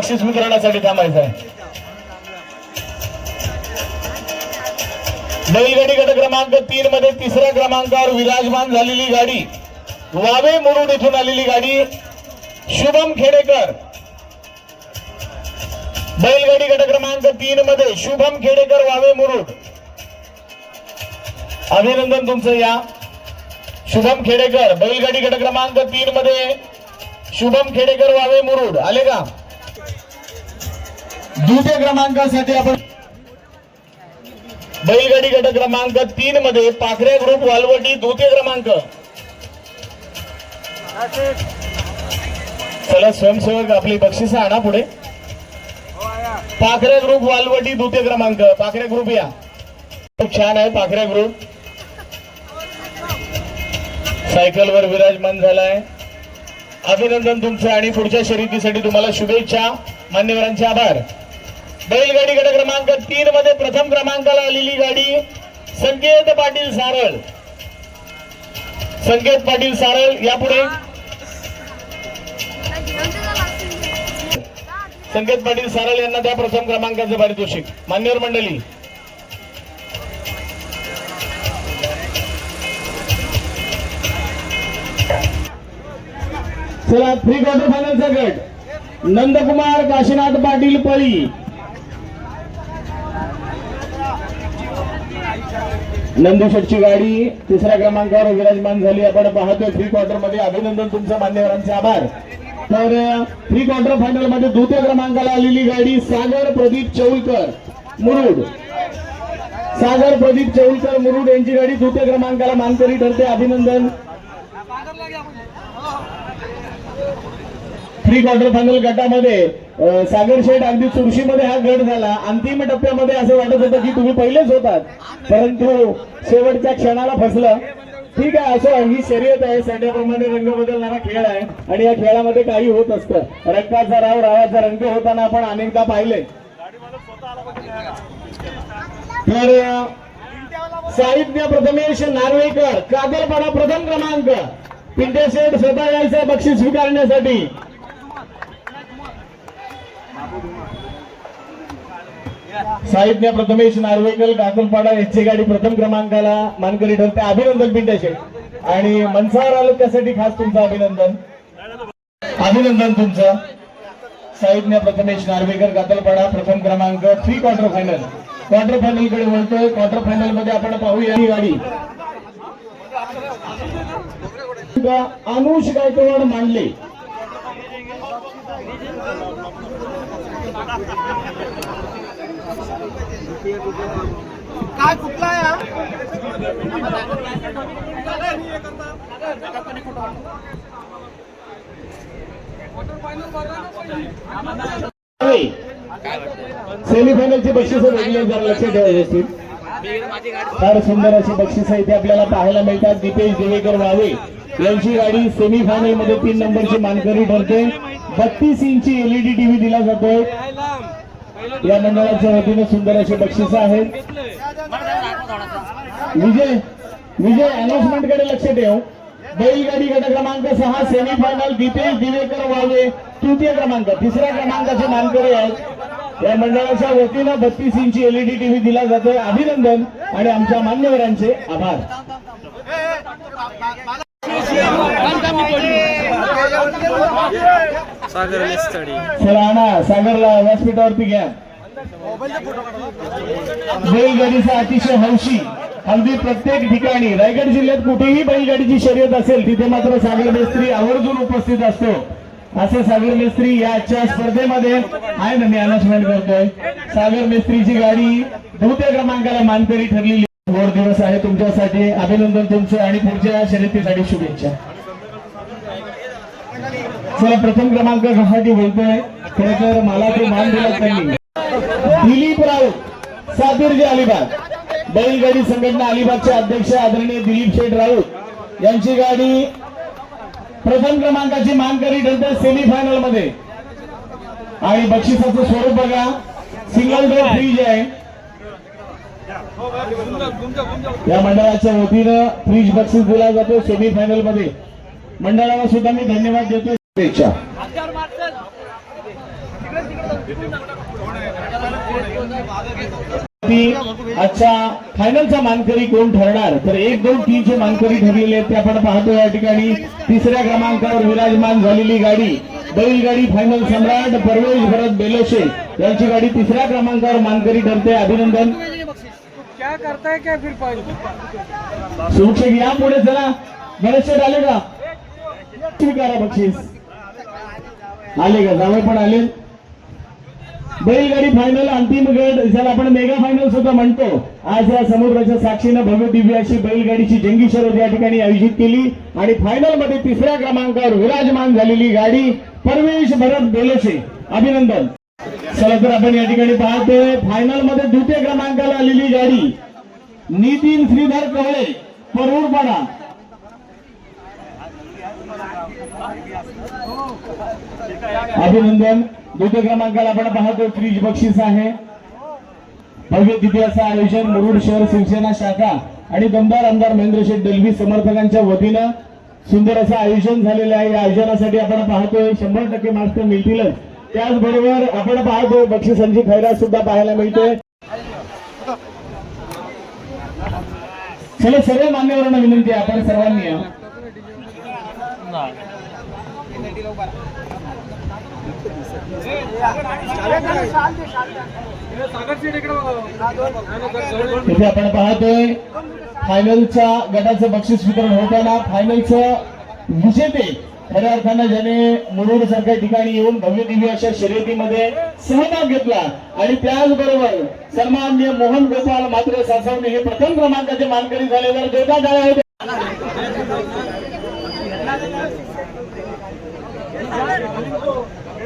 बक्षीस वितरणासाठी थांबायचं आहे बैलगाडी गट क्रमांक तीन मध्ये तिसऱ्या क्रमांकावर विराजमान झालेली गाडी वावे मुरुड इथून आलेली गाडी शुभम खेडेकर. बैलगाडी गट क्रमांक तीन मध्ये शुभम खेडेकर वावे मुरुड. अभिनंदन तुमचं या. शुभम खेडेकर बैलगाडी गट क्रमांक तीन मध्ये शुभम खेडेकर वावे मुरुड. आले का? द्वितीय क्रमांकासाठी आपण बैलगाडी गट क्रमांक तीन मध्ये पाखऱ्या ग्रुप वालवटी द्वितीय क्रमांक. चला स्वयंसेवक आपली बक्षिस आणा पुढे. पाखऱ्या ग्रुप वालवटी द्वितीय क्रमांक. पाखऱ्या ग्रुप या. खूप छान आहे पाखऱ्या ग्रुप सायकलवर विराजमान झालाय. अभिनंदन तुमचं आणि पुढच्या शर्यतीसाठी तुम्हाला शुभेच्छा. मान्यवरांचे आभार. बैलगाडी गट क्रमांक तीन मध्ये प्रथम क्रमांकाला आलेली गाडी संकेत पाटील सारळ. संकेत पाटील सारळ यापुढे? संकेत पाटील सारळ यांना त्या प्रथम क्रमांकाचं पारितोषिक. मान्यवर मंडळी. चला थ्री क्वार्टर फायनलचा गट. नंदकुमार काशीनाथ पाटील पळी. नंदुशेटची गाडी तिसऱ्या क्रमांकावर विराजमान झाली. आपण पाहतोय फ्री क्वार्टरमध्ये. अभिनंदन तुमचं मान्यवरांचे आभार. तर प्री क्वार्टर फायनलमध्ये द्वितीय क्रमांकाला आलेली गाडी सागर प्रदीप चौलकर मुरुड. सागर प्रदीप चौलकर मुरुड यांची गाडी द्वितीय क्रमांकाला मानकरी ठरते. अभिनंदन. प्री क्वार्टर फायनल गटामध्ये सागर शेठ अगदी चुरशीमध्ये हा गट झाला. अंतिम टप्प्यामध्ये असं वाटत होतं की तुम्ही पहिलेच होतात. परंतु शेवटच्या क्षणाला फसलं. ठीक आहे असो ही शर्यत आहे. सध्याप्रमाणे रंग बदलणारा खेळ आहे. आणि या खेळामध्ये काही होत असतं. रंगाचा राव रावाचा रंग होताना आपण अनेकदा पाहिले. तर साहित्य प्रथमेश नार्वेकर कागलपाडा प्रथम क्रमांक. पिंटे शेठ स्वतः यायचं बक्षीस स्वीकारण्यासाठी. साहित्य प्रथमेश नार्वेकर काकलपाडा यांची गाडी प्रथम क्रमांकाला मानकरी ठरते. अभिनंदन पिंटे शेठ आणि मनसावर आलं त्यासाठी खास तुमचं अभिनंदन. अभिनंदन तुमचं. साहित्य प्रथमेश नार्वेकर काकलपाडा प्रथम क्रमांक थ्री क्वार्टर फायनल क्वार्टर फायनलकडे वळतोय. क्वार्टर फायनलमध्ये आपण पाहूया. ही गाडी. अनुष गायकवाड मांडले? काय कुठला सेमीफायनलची बक्षीस वेगळी जरा लक्ष ठेवायची फार सुंदर अशी बक्षीस इथे आपल्याला पाहायला मिळतात. दीपेश देवेकर वावे यांची गाडी सेमीफायनलमध्ये तीन नंबरची मानकरी ठरते. बत्तीस इंची एलईडी टीव्ही दिला जातोय. या मंडळाच्या वतीने सुंदर अशी बक्षिस आहेत विजय विजय अनाउन्समेंटकडे लक्ष ठेव. बैलगाडी गट क्रमांक सहा सेमीफायनल दीपेश दिवेकर वावे तृतीय क्रमांक तिसऱ्या क्रमांकाचे मानकरी आहेत. या मंडळाच्या वतीनं बत्तीस इंची एलईडी टीव्ही दिला जातोय. अभिनंदन आणि आमच्या मान्यवरांचे आभार. सागर नेस्तडी चला आणा सागरला व्यासपीठावरती घ्या. बैलगाडीचा अतिशय हौशी. अगदी प्रत्येक ठिकाणी रायगड जिल्ह्यात कुठेही बैलगाडीची शर्यत असेल तिथे मात्र सागर मेस्त्री आवर्जून उपस्थित असतो. असे सागर मेस्त्री याच्या स्पर्धेमध्ये आहे ना मी अनाउन्समेंट करतोय. सागर मेस्त्रीची गाडी द्वितीय क्रमांकाला मानकरी ठरलेली गोड दिवस आहे तुमच्यासाठी. अभिनंदन तुमचं आणि पुढच्या शर्यतीसाठी शुभेच्छा. चला प्रथम क्रमांकासाठी बोलतोय. खरं तर मला ते मान दिला त्यांनी. दिलीप राऊत सातुर्जी अलिबाग. बैलगाडी संघटना अलिबागचे अध्यक्ष आदरणीय दिलीप शेठ राऊत यांची गाडी प्रथम क्रमांकाची मानकरी ठरते सेमीफायनलमध्ये. आणि बक्षिसाचं स्वरूप बघा. सिंगल डोर फ्रीज आहे. या मंडळाच्या वतीनं फ्रीज बक्षीस दिला जातो सेमीफायनलमध्ये. मंडळाला सुद्धा मी धन्यवाद देतो ती आजच्या फायनलचा मानकरी कोण ठरणार? तर एक दोन तीनचे मानकरी ठरलेले आहेत ते आपण पाहतो या ठिकाणी. तिसऱ्या क्रमांकावर विराजमान झालेली गाडी बैलगाडी फायनल सम्राट परवेश भरत बेलोशे यांची गाडी तिसऱ्या क्रमांकावर मानकरी ठरते. अभिनंदन. क्या करता है क्या फिर पाँच सुरक्षित या पुढे चला. बरेचसे आले का स्वीकारा बक्षीस. आले का जावळ पण आले बैलगाडी फायनल अंतिम गट ज्याला आपण मेगा फायनल सुद्धा म्हणतो. आज या समुद्राच्या साक्षीनं भव्य दिव्य अशी बैलगाडीची जंगी शर्यत या ठिकाणी आयोजित केली. आणि फायनलमध्ये तिसऱ्या क्रमांकावर विराजमान झालेली गाडी परवेश भरत बेलोशे अभिनंदन. चला तर आपण या ठिकाणी पाहतोय फायनलमध्ये द्वितीय क्रमांकाला आलेली गाडी. नितीन श्रीधर कवळे परूरपाडा अभिनंदन. द्वितीय क्रमांकाला आपण पाहतो फ्रीज बक्षीस आहे. भव्य दिव्य असं आयोजन मुरुड शहर शिवसेना शाखा आणि दमदार आमदार महेंद्र शेठ दलवी समर्थकांच्या वतीनं सुंदर असं आयोजन झालेलं आहे. या आयोजनासाठी आपण पाहतोय शंभर टक्के मार्क्स तर मिळतीलच. त्याचबरोबर आपण पाहतो बक्षिसांची खैरात सुद्धा पाहायला मिळते. चला सर्व मान्यवरांना विनंती आपण सर्वांनी इथे आपण पाहतोय फायनलच्या गटाचं बक्षीस वितरण होताना फायनलचं विजेते खऱ्या अर्थानं ज्याने मुरुड सारख्या ठिकाणी येऊन भव्य दिव्य अशा शर्यतीमध्ये सहभाग घेतला. आणि त्याचबरोबर सन्मान्य मोहन गोपाल मात्र सासवणे हे प्रथम क्रमांकाचे मानकरी झाले तर देता काय होते.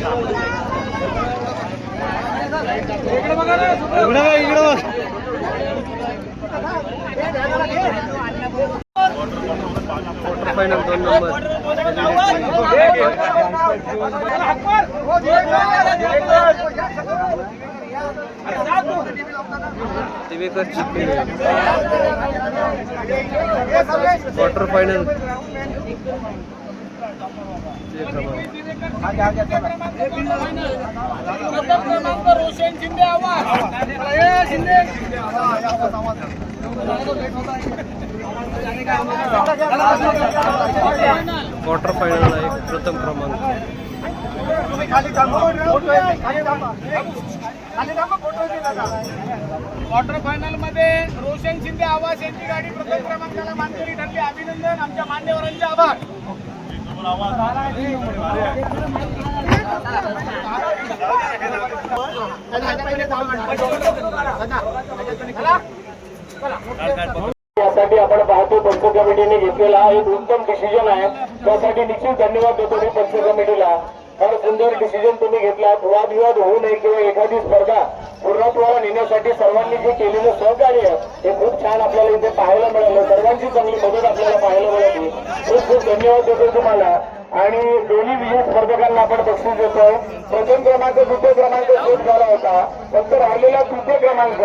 सागर फायनल दोन number Divekar quarter final Roshan Shinde आवाज शिंदे क्वार्टर फायनल आहे प्रथम क्रमांक. क्वार्टर फायनलमध्ये रोशन शिंदे आवाज यांची गाडी प्रथम क्रमांकाला मानकरी ठरली. अभिनंदन आमच्या मान्यवरांचे आभार. यासाठी आपण पाहतो पंच कमिटीने घेतलेला हा एक उत्तम डिसिजन आहे. त्यासाठी निश्चित धन्यवाद देतो मी पंच कमिटीला. सुंदर डिसिजन तुम्ही घेतला वादविवाद होऊ नये किंवा एखादी स्पर्धा पूर्णत्वाला नेण्यासाठी सर्वांनी जे केलेलं सहकार्य हे खूप छान आपल्याला इथे पाहायला मिळालं. सर्वांची चांगली मदत आपल्याला पाहायला मिळाली. खूप खूप धन्यवाद देतो तुम्हाला. आणि दोन्ही विजय स्पर्धकांना आपण बक्षीस देतोय. प्रथम क्रमांक द्वितीय क्रमांक शोध झाला होता. फक्त राहिलेला तृतीय क्रमांक